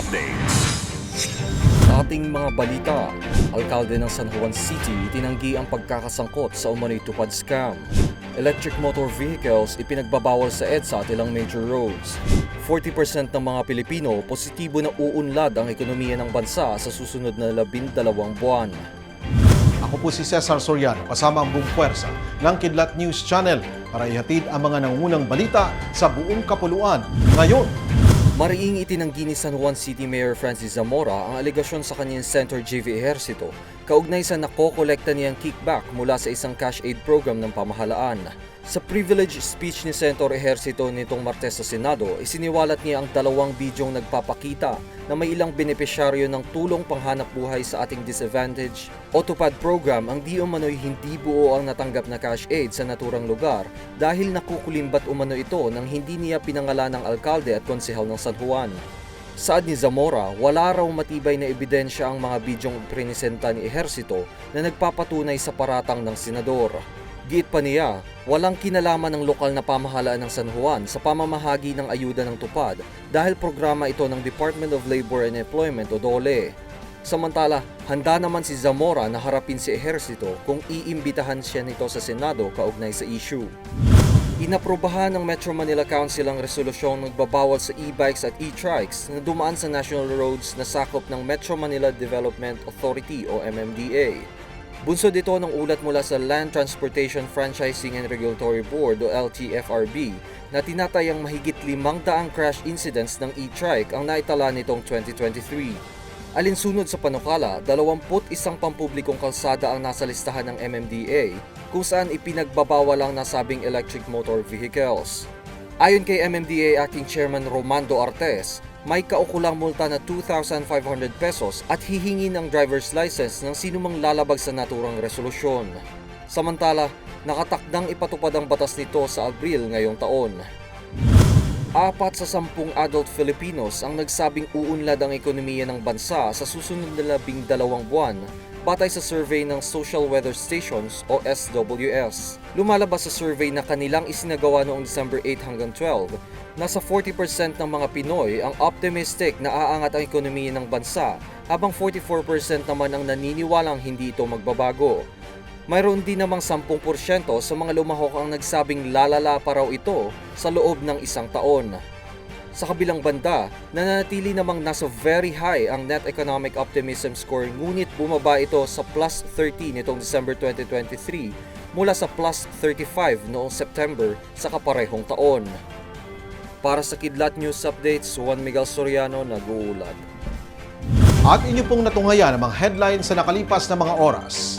Updates. Sa ating mga balita, alkalde ng San Juan City tinanggi ang pagkakasangkot sa umano'y tupad scam. Electric motor vehicles ipinagbabawal sa EDSA at ilang major roads. 40% ng mga Pilipino positibo na uunlad ang ekonomiya ng bansa sa susunod na labindalawang buwan. Ako po si Cesar Soriano kasama ang buong puwersa ng Kidlat News Channel para ihatid ang mga nangunang balita sa buong kapuluan. Ngayon, Mariing itinanggi ni San Juan City Mayor Francis Zamora ang alegasyon sa kanyang Center JV Ejercito kaugnay sa nakokolekta niyang kickback mula sa isang cash aid program ng pamahalaan. Sa privilege speech ni Senator Ejercito nitong Martes sa Senado, isiniwalat niya ang dalawang bidyong nagpapakita na may ilang benepisyaryo ng tulong panghanap buhay sa ating disadvantage o program ang di umano'y hindi buo ang natanggap na cash aid sa naturang lugar dahil nakukulimbat umano ito nang hindi niya pinangalan ng alkalde at konsehal ng San Juan. Saad ni Zamora, wala raw matibay na ebidensya ang mga bidyong prinisenta ni Ehersito na nagpapatunay sa paratang ng senador. Giit pa niya, walang kinalaman ng lokal na pamahalaan ng San Juan sa pamamahagi ng ayuda ng tupad dahil programa ito ng Department of Labor and Employment o DOLE. Samantala, handa naman si Zamora na harapin si Ehersito kung iimbitahan siya nito sa Senado kaugnay sa issue. Inaprobahan ng Metro Manila Council ang resolusyong nagbabawal sa e-bikes at e-trikes na dumaan sa national roads na sakop ng Metro Manila Development Authority o MMDA. Bunsod ito ng ulat mula sa Land Transportation Franchising and Regulatory Board o LTFRB na tinatayang mahigit 500 crash incidents ng e-trike ang naitala nitong 2023. Alinsunod sa panukala, 21 pampublikong kalsada ang nasa listahan ng MMDA kung saan ipinagbabawal ang nasabing electric motor vehicles. Ayon kay MMDA Acting Chairman Romando Artes, may kaukulang multa na 2,500 pesos at hihingi ng driver's license ng sinumang lalabag sa naturang resolusyon. Samantala, nakatakdang ipatupad ang batas nito sa Abril ngayong taon. Apat sa sampung adult Filipinos ang nagsabing uunlad ang ekonomiya ng bansa sa susunod na labing dalawang buwan batay sa survey ng Social Weather Stations o SWS. Lumalabas sa survey na kanilang isinagawa noong December 8 hanggang 12, nasa 40% ng mga Pinoy ang optimistic na aangat ang ekonomiya ng bansa habang 44% naman ang naniniwalang hindi ito magbabago. Mayroon din namang 10% sa mga lumahok ang nagsabing lalala pa raw ito sa loob ng isang taon. Sa kabilang banda, nananatili namang nasa very high ang net economic optimism score ngunit bumaba ito sa plus 13 nitong December 2023 mula sa plus 35 noong September sa kaparehong taon. Para sa Kidlat News Updates, Juan Miguel Soriano nag-uulat. at inyo pong natunghaya ng mga headlines sa nakalipas na mga oras.